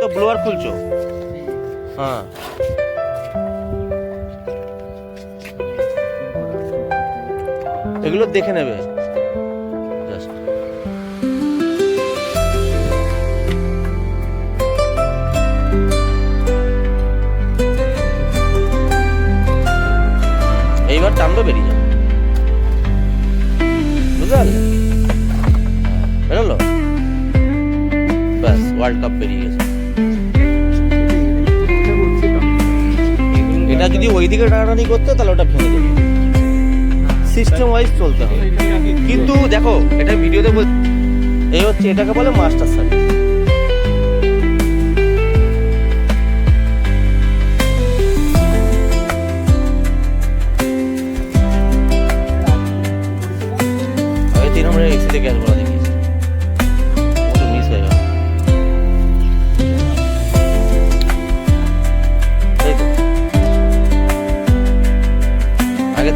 তো ব্লোয়ার খুলছো? হ্যাঁ। এগুলো দেখে নেবে। এইবার টানবে বেরিয়ে যাবে। বুঝতে পারলে বেরোলো? ব্যাস ওয়ার্ল্ড কাপ বেরিয়ে এটা যদি ওইদিকে টানাটানি করতে, তাহলে ওটা ভেঙে যেত। সিস্টেম ওয়াইজ চলতে হবে। কিন্তু দেখো, এটা ভিডিওতে বল এই হচ্ছে, এটাকে বলে মাস্টার সার্ভিস তিন নম্বরে এক্সিতে গ্যাস ভরা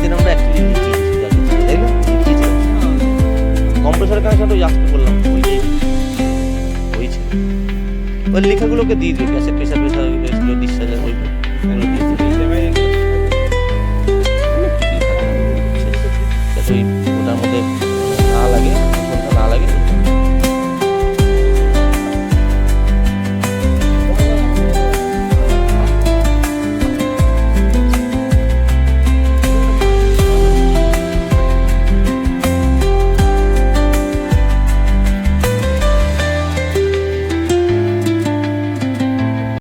রাতের আমরা অ্যাকচুয়ালি তাই না? কম্প্রেসার কানেকশনটা আজকে বললাম ওই যে ওই ছিল ওই লেখাগুলোকে দিয়ে দিই গ্যাসের প্রেশার প্রেশার ছিল ডিসচার্জার ওই ওটার মধ্যে না লাগে না লাগে।